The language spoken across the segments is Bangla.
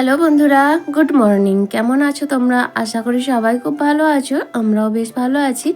হ্যালো বন্ধুরা, গুড মর্নিং। কেমন আছো তোমরা? আশা করি সবাই খুব ভালো আছো, আমরাও বেশ ভালো আছি।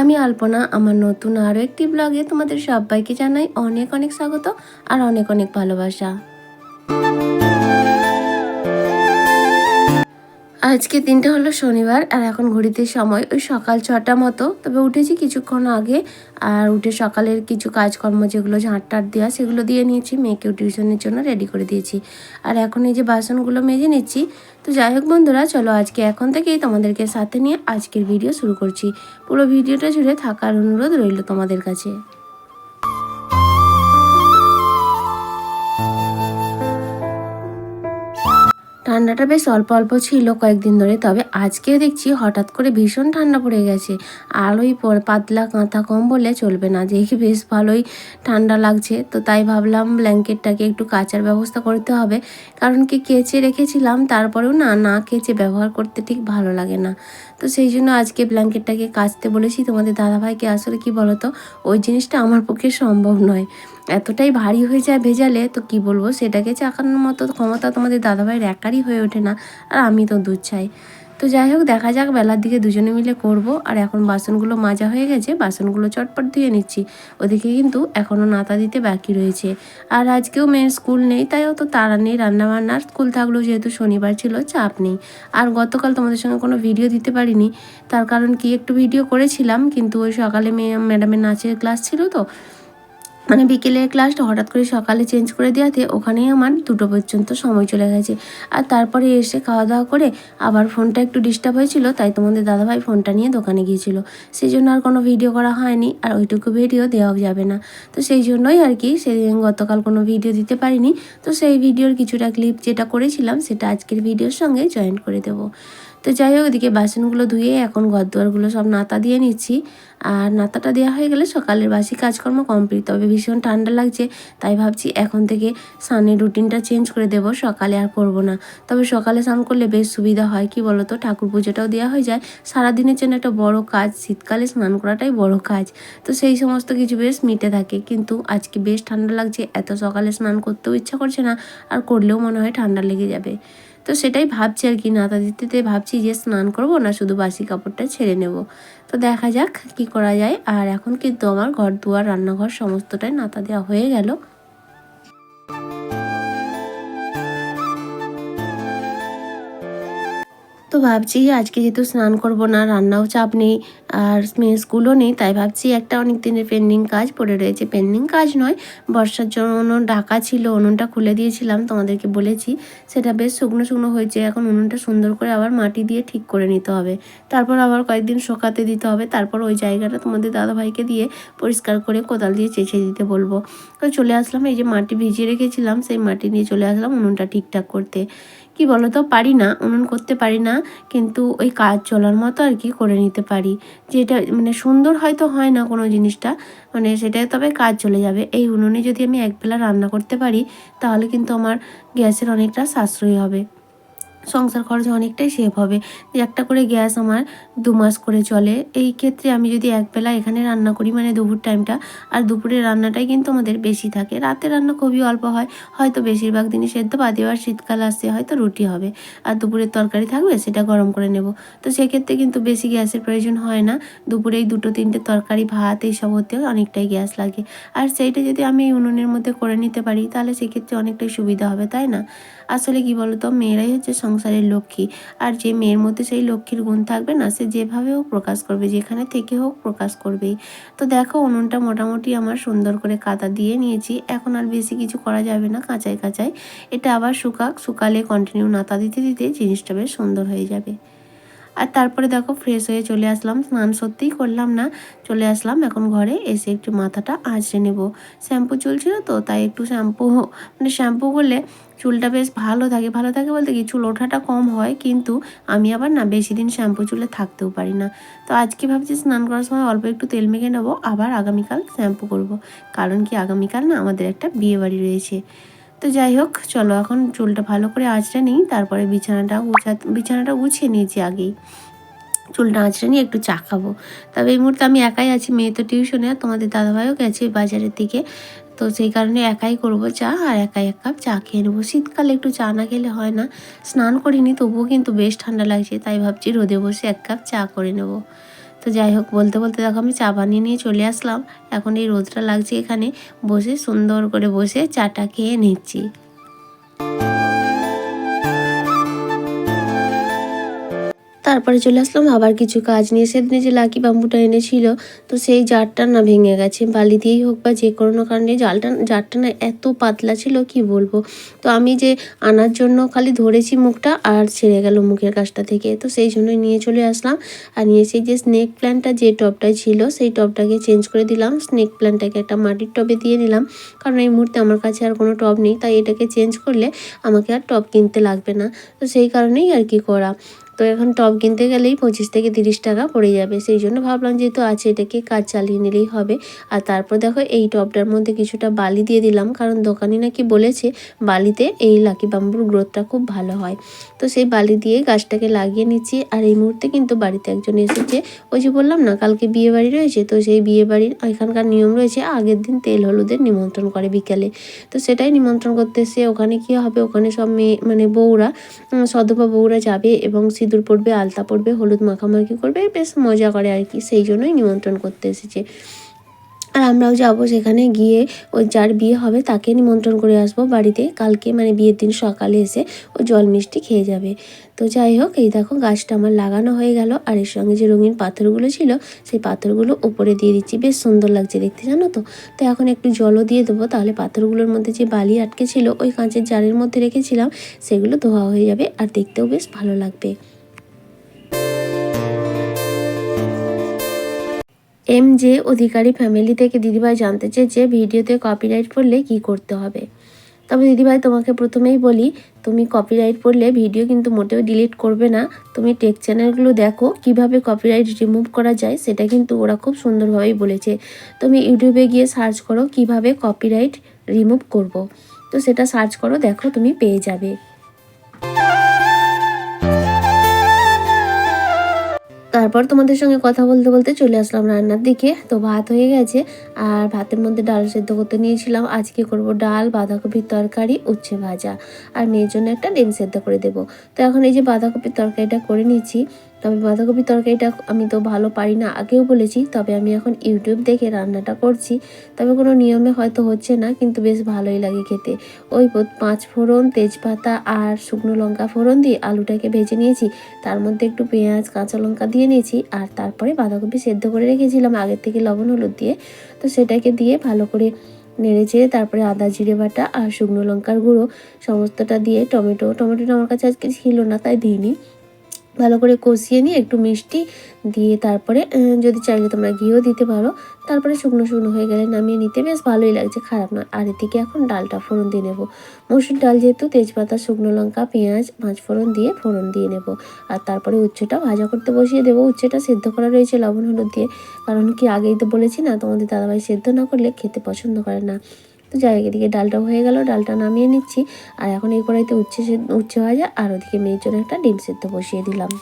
আমি আলপনা, আমার নতুন আরও একটি ব্লগে তোমাদের সবাইকে জানাই অনেক অনেক স্বাগত আর অনেক অনেক ভালোবাসা। আজকে দিনটা হলো শনিবার, আর এখন ঘড়িতে সময়, ওই সকাল ছটা মতো। তবে উঠেছি কিছুক্ষণ আগে, আর উঠে সকালের কিছু কাজকর্ম যেগুলো ঝাঁট টাট দেওয়া, সেগুলো দিয়ে নিয়েছি। মেয়েকেও টিউশনের জন্য রেডি করে দিয়েছি। আর এখন এই যে বাসনগুলো মেজে নিচ্ছি, তো যাই হোক বন্ধুরা, চলো আজকে এখন থেকেই তোমাদেরকে সাথে নিয়ে আজকের ভিডিও শুরু করছি। পুরো ভিডিওটা জুড়ে থাকার অনুরোধ রইল তোমাদের কাছে। ঠান্ডাটা বেশ অল্প অল্প ছিল কয়েকদিন ধরে, তবে আজকে দেখছি হঠাৎ করে ভীষণ ঠান্ডা পড়ে গেছে। আর ওই পাতলা কাঁথা কম বলে চলবে না, দেখি বেশ ভালোই ঠান্ডা লাগছে। তো তাই ভাবলাম ব্ল্যাঙ্কেটটাকে একটু কাচার ব্যবস্থা করতে হবে, কারণ কি কেচে রেখেছিলাম, তারপরেও না না কেচে ব্যবহার করতে ঠিক ভালো লাগে না। তো সেই জন্য আজকে ব্ল্যাঙ্কেটটাকে কাচতে বলেছি। তোমাদের দাদাভাইকে আসলে কি বলতো, ওই জিনিসটা আমার পক্ষে সম্ভব নয়। এতটাই ভারী হয়ে যায় ভেজালে, তো কি বলব? সেটাকে চাকানোর মতো ক্ষমতা তোমাদের দাদাভাইয়ের একারই হয়ে ওঠে না, আর আমি তো দুধ চাই। তো যাই হোক, দেখা যাক, বেলার দিকে দুজনে মিলে করব। আর এখন বাসনগুলো মাজা হয়ে গেছে, বাসনগুলো চটপট ধুয়ে নিচ্ছি। ওদিকে কিন্তু এখনও নাতা দিতে বাকি রয়েছে। আর আজকেও মেয়ের স্কুল নেই, তাই অত তাড়া নেই রান্নাবান্নার স্কুল থাকলেও যেহেতু শনিবার ছিল, চাপ নেই। আর গতকাল তোমাদের সঙ্গে কোনো ভিডিও দিতে পারিনি, তার কারণ কি একটু ভিডিও করেছিলাম, কিন্তু ওই সকালে মেয়ে, ম্যাডামের নাচের ক্লাস ছিল তো মানে বিকেলের ক্লাসটা হঠাৎ করে সকালে চেঞ্জ করে দেওয়াতে ওখানেই আমার দুটো পর্যন্ত সময় চলে গেছে। আর তারপরে এসে খাওয়া দাওয়া করে আবার ফোনটা একটু ডিস্টার্ব হয়েছিল, তাই তোমাদের দাদাভাই ফোনটা নিয়ে দোকানে গিয়েছিল। সেই জন্য আর কোনো ভিডিও করা হয়নি, আর ওইটুকু ভিডিও দেওয়াও যাবে না। তো সেই জন্যই আর কি সেদিন গতকাল কোনো ভিডিও দিতে পারিনি। তো সেই ভিডিওর কিছুটা ক্লিপ যেটা করেছিলাম, সেটা আজকের ভিডিওর সঙ্গে জয়েন করে দেবো। তো যাই হোক, এদিকে বাসনগুলো ধুয়ে এখন ঘর দুয়ারগুলো সব নাতা দিয়ে নিচ্ছি। আর নাতাটা দেওয়া হয়ে গেলে সকালের বাসি কাজকর্ম কমপ্লিট। তবে ভীষণ ঠান্ডা লাগছে, তাই ভাবছি এখন থেকে স্নানের রুটিনটা চেঞ্জ করে দেব। সকালে আর করব না। তবে সকালে স্নান করলে বেশ সুবিধা হয়, কি বলো তো ঠাকুর পুজোটাও দেওয়া হয়ে যায়। সারাদিনের জন্য একটা বড় কাজ, শীতকালে স্নান করাটাই বড় কাজ। তো সেই সমস্ত কিছু বেশ মিটে থাকে। কিন্তু আজকে বেশ ঠান্ডা লাগছে, এত সকালে স্নান করতেও ইচ্ছা করছে না, আর করলেও মনে হয় ঠান্ডা লেগে যাবে। তো সেটাই ভাবছি আর কি নাতা দিতে ভাবছি যে স্নান করব না শুধু বাসি কাপড়টা ছেড়ে নেব। তো দেখা যাক কি করা যায়। আর এখন কিন্তু আমার ঘর দুয়ার, রান্নাঘর সমস্তটাই নাতা দেওয়া হয়ে গেল। তো ভাবছি আজকে যেহেতু স্নান করব না, রান্নাও চাপ নেই আর মেয়ে স্কুলও নেই, তাই ভাবছি একটা অনেক দিনের পেন্ডিং কাজ পড়ে রয়েছে। পেন্ডিং কাজ নয়, বর্ষার জন্য ডাকা ছিল, উনুনটা খুলে দিয়েছিলাম, তোমাদেরকে বলেছি। সেটা বেশ শুকনো শুকনো হয়েছে, এখন উনুনটা সুন্দর করে আবার মাটি দিয়ে ঠিক করে নিতে হবে। তারপর আবার কয়েকদিন শোকাতে দিতে হবে, তারপর ওই জায়গাটা তোমাদের দাদাভাইকে দিয়ে পরিষ্কার করে কোদাল দিয়ে চেঁচে দিতে বলব। তো চলে আসলাম, এই যে মাটি ভিজিয়ে রেখেছিলাম, সেই মাটি নিয়ে চলে আসলাম উনুনটা ঠিকঠাক করতে। কি বলো তো পারি না, উনুন করতে পারি না, কিন্তু ওই কাজ চলার মতো আর কি করে নিতে পারি। যেটা মানে সুন্দর হয়তো হয় না কোনো জিনিসটা মানে সেটা তবে কাজ চলে যাবে। এই উনুনে যদি আমি একবেলা রান্না করতে পারি, তাহলে কিন্তু আমার গ্যাসের অনেকটা সাশ্রয়ী হবে। সংসার খরচ অনেকটাই সেভ হবে। যে একটা করে গ্যাস আমার দু মাস করে চলে। এই ক্ষেত্রে আমি যদি একবেলা এখানে রান্না করি মানে দুপুর টাইমটা আর দুপুরের রান্নাটাই কিন্তু আমাদের বেশি থাকে। রাতে রান্না খুবই অল্প হয়। হয়তো বেশিরভাগ দিনই সেদ্ধ বা দেওয়ার শীতকাল আসছে, হয়তো রুটি হবে। আর দুপুরের তরকারি থাকবে, সেটা গরম করে নেব। তো সেক্ষেত্রে কিন্তু বেশি গ্যাসের প্রয়োজন হয় না। দুপুরে এই দুটো, তিনটে তরকারি, ভাত, এইসব হতেও অনেকটাই গ্যাস লাগে। আর সেইটা যদি আমি উনুনের মধ্যে করে নিতে পারি, তাহলে সেক্ষেত্রে অনেকটাই সুবিধা হবে, তাই না? আসলে কি বলতো, মেয়েরাই হচ্ছে সংসারের লক্ষ্মী। আর যে মেয়ের মধ্যে সেই লক্ষ্মীর গুণ থাকবে না, সে যেভাবে হোক প্রকাশ করবে, যেখানে থেকে হোক প্রকাশ করবেই। তো দেখো, উনুনটা মোটামুটি আমার সুন্দর করে কাদা দিয়ে নিয়েছি। এখন আর বেশি কিছু করা যাবে না কাঁচায় কাঁচায়। এটা আবার শুকাক, শুকালে কন্টিনিউ নাতা দিতে দিতে জিনিসটা বেশ সুন্দর হয়ে যাবে। আর তারপরে দেখো ফ্রেশ হয়ে চলে আসলাম। স্নান সত্যিই করলাম না, চলে আসলাম। এখন ঘরে এসে একটু মাথাটা আঁচড়ে নেব। শ্যাম্পু চলছিল তো, তাই একটু শ্যাম্পু মানে শ্যাম্পু করলে চুলটা বেশ ভালো থাকে। ভালো থাকে বলতে কি, চুল ওঠাটা কম হয়, কিন্তু আমি আবার না বেশি দিন শ্যাম্পু চুলে থাকতেও পারি না। তো আজকে ভাবছি স্নান করার সময় অল্প একটু তেল মেখে নেব, আবার আগামীকাল শ্যাম্পু করব। কারণ কি, আগামীকাল না আমাদের একটা বিয়ে বাড়ি রয়েছে। তো যাই হোক, চলো এখন চুলটা ভালো করে আঁচড়ে নিই, তারপরে বিছানাটা গুছা, বিছানাটা গুছিয়ে নিয়েছি আগেই। চুলটা আঁচড়ে নিয়ে একটু চা খাব। তবে এই মুহূর্তে আমি একাই আছি, মেয়ে তো টিউশনে আর তোমাদের দাদাভাইও গেছে বাজারের দিকে। তো সেই কারণে একাই করব চা, আর একাই এক কাপ চা খেয়ে নেব। শীতকালে একটু চা না খেলে হয় না, স্নান করিনি, তবুও কিন্তু বেশ ঠান্ডা লাগছে, তাই ভাবছি রোদে বসে এক কাপ চা করে নেব। তো যাই হোক, বলতে বলতে দেখো আমি চা বানিয়ে নিয়ে চলে আসলাম। এখন এই রোদটা লাগছে এখানে। বসে সুন্দর করে বসে চাটা খেয়ে নিচ্ছি। তারপরে চলে আসলাম, আবার কিছু কাজ নিয়ে সেদিনে যে লাকি বাম্বুটা এনেছিল, তো সেই জারটা না ভেঙে গেছে। বালি দিয়েই হোক বা যে কোনো কারণে জালটা, জারটা না এত পাতলা ছিল, কি বলব? তো আমি যে আনার জন্য খালি ধরেছি মুখটা, আর ছেড়ে গেল মুখের কাছটা থেকে। তো সেই জন্যই নিয়ে চলে আসলাম, আর নিয়ে সেই যে স্নেক প্ল্যান্টটা যে টবটায় ছিল, সেই টবটাকে চেঞ্জ করে দিলাম। স্নেক প্ল্যান্টটাকে একটা মাটির টবে দিয়ে নিলাম, কারণ এই মুহূর্তে আমার কাছে আর কোনো টব নেই, তাই এটাকে চেঞ্জ করলে আমাকে আর টব কিনতে লাগবে না। তো সেই কারণেই আর কি করা। তো এখন টব কিনতে গেলেই পঁচিশ থেকে তিরিশ টাকা পড়ে যাবে। সেই জন্য ভাবলাম যেহেতু আছে এটাকে কাজ চালিয়ে নিলেই হবে। আর তারপর দেখো এই টবটার মধ্যে কিছুটা বালি দিয়ে দিলাম, কারণ দোকানি নাকি বলেছে বালিতে এই লাকি বাম্বুর গ্রোথটা খুব ভালো হয়। তো সেই বালি দিয়ে গাছটাকে লাগিয়ে নিচ্ছি। আর এই মুহূর্তে কিন্তু বাড়িতে একজন এসেছে। ওই যে বললাম না, কালকে বিয়ে বাড়ি রয়েছে, তো সেই বিয়ে বাড়ির এখানকার নিয়ম রয়েছে, আগের দিন তেল হলুদের নিমন্ত্রণ করে বিকেলে। তো সেটাই নিমন্ত্রণ করতে এসে ওখানে কী হবে? ওখানে সব মেয়ে মানে বউরা সধবা বউরা যাবে এবং সিঁদুর পড়বে আলতা পড়বে হলুদ মাখামাখি করবে, বেশ মজা করে আর কি। সেই জন্যই নিমন্ত্রণ করতে এসেছে। আর আমরাও যাব সেখানে গিয়ে, ওই যার বিয়ে হবে তাকে নিমন্ত্রণ করে আসব বাড়িতে। কালকে মানে বিয়ের দিন সকালে এসে ও জল মিষ্টি খেয়ে যাবে। তো যাই হোক, এই দেখো গাছটা আমার লাগানো হয়ে গেল। আর এর সঙ্গে যে রঙিন পাথরগুলো ছিল, সেই পাথরগুলো উপরে দিয়ে দিচ্ছি। বেশ সুন্দর লাগছে দেখতে, জানো তো? তো এখন একটু জলও দিয়ে দেবো। তাহলে পাথরগুলোর মধ্যে যে বালি আটকে ছিল, ওই কাঁচের জারের মধ্যে রেখেছিলাম, সেগুলো ধোয়া হয়ে যাবে। আর দেখতেও বেশ ভালো লাগবে। এম জে অধিকারী ফ্যামিলি থেকে দিদিভাই জানতে চেয়েছে ভিডিওতে কপিরাইট পড়লে কি করতে হবে। তবে দিদিভাই, তোমাকে প্রথমেই বলি, তুমি কপিরাইট পড়লে ভিডিও কিন্তু মোটেও ডিলিট করবে না। তুমি টেক চ্যানেলগুলো দেখো, কীভাবে কপিরাইট রিমুভ করা যায়, সেটা কিন্তু ওরা খুব সুন্দরভাবেই বলেছে। তুমি ইউটিউবে গিয়ে সার্চ করো, কীভাবে কপিরাইট রিমুভ করব। তো সেটা সার্চ করো, দেখো তুমি পেয়ে যাবে। তারপর তোমাদের সঙ্গে কথা বলতে বলতে চলে আসলাম রান্নার দিকে। তো ভাত হয়ে গেছে আর ভাতের মধ্যে ডাল সেদ্ধ করতে নিয়েছিলাম। আজকে করব ডাল, বাঁধাকপির তরকারি, উচ্ছে ভাজা। আর মেয়ের জন্য একটা ডিম সেদ্ধ করে দেবো। তো এখন এই যে বাঁধাকপির তরকারিটা করে নিচ্ছি তবে বাঁধাকপির তরকারিটা আমি তো ভালো পারি না, আগেও বলেছি, তবে আমি এখন ইউটিউব দেখে রান্নাটা করছি। তবে কোনো নিয়মে হয়তো হচ্ছে না, কিন্তু বেশ ভালোই লাগে খেতে। ওই পাঁচ ফোড়ন, তেজপাতা আর শুকনো লঙ্কা ফোড়ন দিয়ে আলুটাকে ভেজে নিয়েছি। তার মধ্যে একটু পেঁয়াজ, কাঁচা লঙ্কা দিয়ে নিয়েছি, আর তারপরে বাঁধাকপি সেদ্ধ করে রেখেছিলাম আগের থেকে লবণ হলুদ দিয়ে। তো সেটাকে দিয়ে ভালো করে নেড়ে চেড়ে তারপরে আদা, জিরে বাটা আর শুকনো লঙ্কার গুঁড়ো, সমস্তটা দিয়ে টমেটো, টমেটোটা আমার কাছে আজকে ছিল না, তাই দিইনি। ভালো করে কষিয়ে নিয়ে একটু মিষ্টি দিয়ে তারপরে যদি চাইলে তোমরা ঘিও দিতে পারো। তারপরে শুকনো শুকনো হয়ে গেলে নামিয়ে নিতে বেশ ভালোই লাগছে, খারাপ নয়। আর এদিকে এখন ডালটা ফোড়ন দিয়ে নেব। মসুর ডাল যেহেতু তেজপাতা, শুকনো লঙ্কা, পেঁয়াজ, পাঁচ ফোড়ন দিয়ে ফোড়ন দিয়ে নেব। আর তারপরে উচ্ছেটা ভাজা করতে বসিয়ে দেবো। উচ্ছেটা সেদ্ধ করা রয়েছে লবণ হলুদ দিয়ে। কারণ কি আগেই তো বলেছি না, তোমাদের দাদাভাই সেদ্ধ না করলে খেতে পছন্দ করে না। তো যাই এদিকে ডালটা হয়ে গেল, ডালটা নামিয়ে নিচ্ছি। আর এখন এই কড়াইতে উচ্ছে উচ্ছে ভাজা, আর ওদিকে মেয়ের জন্য একটা ডিম সেদ্ধ বসিয়ে দিলাম।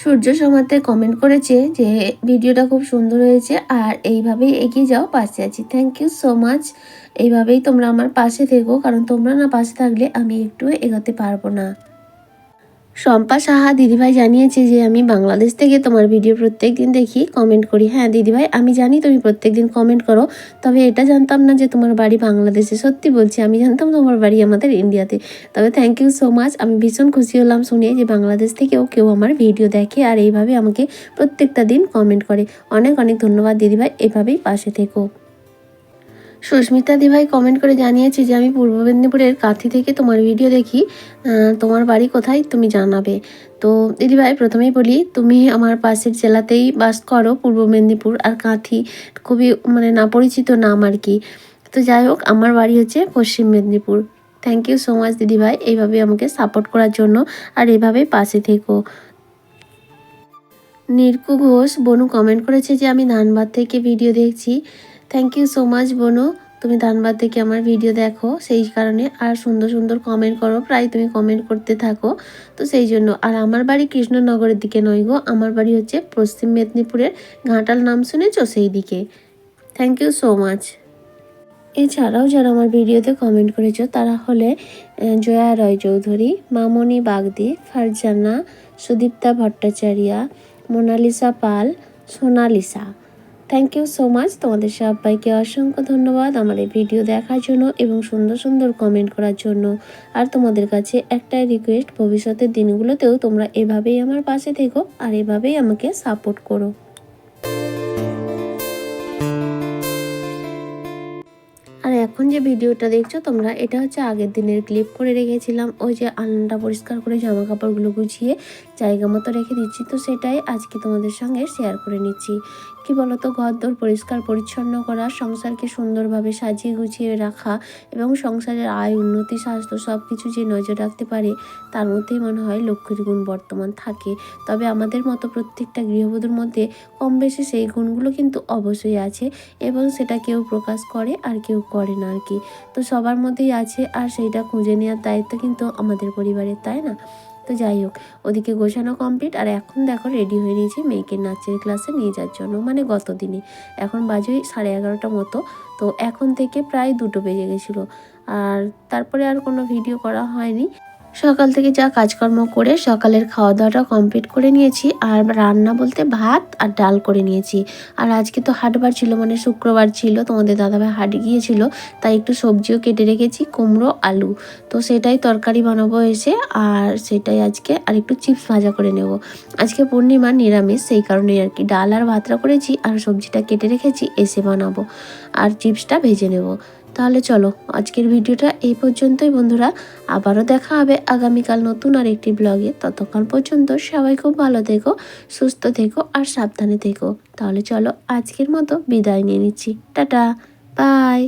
সূর্য সমাতে কমেন্ট করেছে যে, ভিডিওটা খুব সুন্দর হয়েছে, আর এইভাবেই এগিয়ে যাও, পাশে আছি। থ্যাংক ইউ সো মাচ এইভাবেই তোমরা আমার পাশে থেকো, কারণ তোমরা না পাশে থাকলে আমি একটু এগোতে পারব না। শম্পা সাহা দিদিভাই জানিয়েছে যে, আমি বাংলাদেশ থেকে তোমার ভিডিও প্রত্যেক দিন দেখি কমেন্ট করি। হ্যাঁ দিদিভাই, আমি জানি তুমি প্রত্যেক দিন কমেন্ট করো, তবে এটা জানতাম না যে তোমার বাড়ি বাংলাদেশে। সত্যি বলছি, আমি জানতাম তোমার বাড়ি আমাদের ইন্ডিয়াতে তবে থ্যাংক ইউ সো মাচ আমি ভীষণ খুশি হলাম শুনে যে বাংলাদেশ থেকেও কেউ আমার ভিডিও দেখে আর এইভাবে আমাকে প্রত্যেকটা দিন কমেন্ট করে। অনেক অনেক ধন্যবাদ দিদিভাই, এভাবেই পাশে থেকো। সুস্মিতা দিভাই কমেন্ট করে জানিয়েছে যে, আমি পূর্ব মেদিনীপুরের কাঁথি থেকে তোমার ভিডিও দেখি। তোমার বাড়ি কোথায় তুমি জানাবে। তো দিদিভাই প্রথমেই বলি, তুমি আমার পাশের জেলাতেই বাস করো, পূর্ব মেদিনীপুর আর কাঁথি। খুবই মানে না পরিচিত নাম আর কি। তো যাই হোক, আমার বাড়ি হচ্ছে Paschim Medinipur. Thank you so much দিদিভাই এইভাবে আমাকে সাপোর্ট করার জন্য আর এইভাবেই পাশে থেকো। নির্কু ঘোষ বনু কমেন্ট করেছে যে, আমি ধানবাদ থেকে ভিডিও দেখছি। থ্যাংক ইউ সো মাচ বোনো তুমি ধানবাদ থেকে আমার ভিডিও দেখো, সেই কারণে আর সুন্দর সুন্দর কমেন্ট করো, প্রায় তুমি কমেন্ট করতে থাকো। তো সেই জন্য, আর আমার বাড়ি কৃষ্ণনগরের দিকে নয় গো, আমার বাড়ি হচ্ছে পশ্চিম মেদিনীপুরের ঘাটাল নাম শুনেছো? সেই দিকে। থ্যাংক ইউ সো মাচ এছাড়াও যারা আমার ভিডিওতে কমেন্ট করেছ, তারা হলে Jaya Roy Chowdhury, Mamoni Bagdi, Farzana, Sudipta Bhattacharya, Monalisa Pal, Sonalisa. Thank you so much তোমাদের সবাইকে অসংখ্য ধন্যবাদ আমার এই ভিডিও দেখার জন্য এবং সুন্দর সুন্দর কমেন্ট করার জন্য। আর তোমাদের কাছে একটাই রিকোয়েস্ট ভবিষ্যতের দিনগুলোতেও তোমরা এভাবেই আমার পাশে থেকো আর এভাবেই আমাকে সাপোর্ট করো। আর এখন যে ভিডিওটা দেখছ, তোমরা এটা হচ্ছে আগের দিনের ক্লিপ করে রেখেছিলাম। ওই যে আলনাটা পরিষ্কার করে জামা কাপড়গুলো গুছিয়ে জায়গা মতো রেখে দিচ্ছি। তো সেটাই আজকে তোমাদের সঙ্গে শেয়ার করে নিচ্ছি। কি বলতো ঘর দোর পরিষ্কার, পরিচ্ছন্ন করা, সংসারকে সুন্দরভাবে সাজিয়ে গুছিয়ে রাখা এবং সংসারের আয়, উন্নতি, স্বাস্থ্য সব কিছু যে নজর রাখতে পারে, তার মধ্যেই মনে হয় লক্ষ্মীর গুণ বর্তমান থাকে। তবে আমাদের মতো প্রত্যেকটা গৃহবধূর মধ্যে কম বেশি সেই গুণগুলো কিন্তু অবশ্যই আছে এবং সেটা কেউ প্রকাশ করে আর কেউ করে না আর কি তো সবার মধ্যেই আছে আর সেইটা খুঁজে নেওয়ার দায়িত্ব কিন্তু আমাদের পরিবারের, তাই না? তো যাই হোক, ওদিকে গোছানো কমপ্লিট আর এখন দেখো রেডি হয়ে নিয়েছি মেয়েকে নাচের ক্লাসে নিয়ে যাওয়ার জন্য মানে গত দিনে। এখন বাজে সাড়ে এগারোটা মতো, তো এখন থেকে প্রায় দুটো বেজে গেছিল। আর তারপরে আর কোনো ভিডিও করা হয়নি। সকাল থেকে যা কাজকর্ম করে সকালের খাওয়া দাওয়াটা কমপ্লিট করে নিয়েছি। আর রান্না বলতে ভাত আর ডাল করে নিয়েছি। আর আজকে তো হাটবার ছিল মানে শুক্রবার ছিল তোমাদের দাদাভাই হাট গিয়েছিল, তাই একটু সবজিও কেটে রেখেছি, কুমড়ো, আলু। তো সেটাই তরকারি বানাবো এসে, আর সেটাই আজকে আর একটু চিপস ভাজা করে নেব। আজকে পূর্ণিমা, নিরামিষ, সেই কারণেই আর কি। ডাল আর ভাতটা করেছি, আর সবজিটা কেটে রেখেছি, এসে বানাবো। আর চিপসটা ভেজে নেব। তাহলে চলো, আজকের ভিডিওটা এই পর্যন্তই বন্ধুরা। আবারও দেখা হবে আগামীকাল নতুন আর একটি ব্লগে। ততক্ষণ পর্যন্ত সবাই খুব ভালো থেকো, সুস্থ থেকো আর সাবধানে থেকো। তাহলে চলো আজকের মতো বিদায় নিয়ে নিচ্ছি। Tata, bye.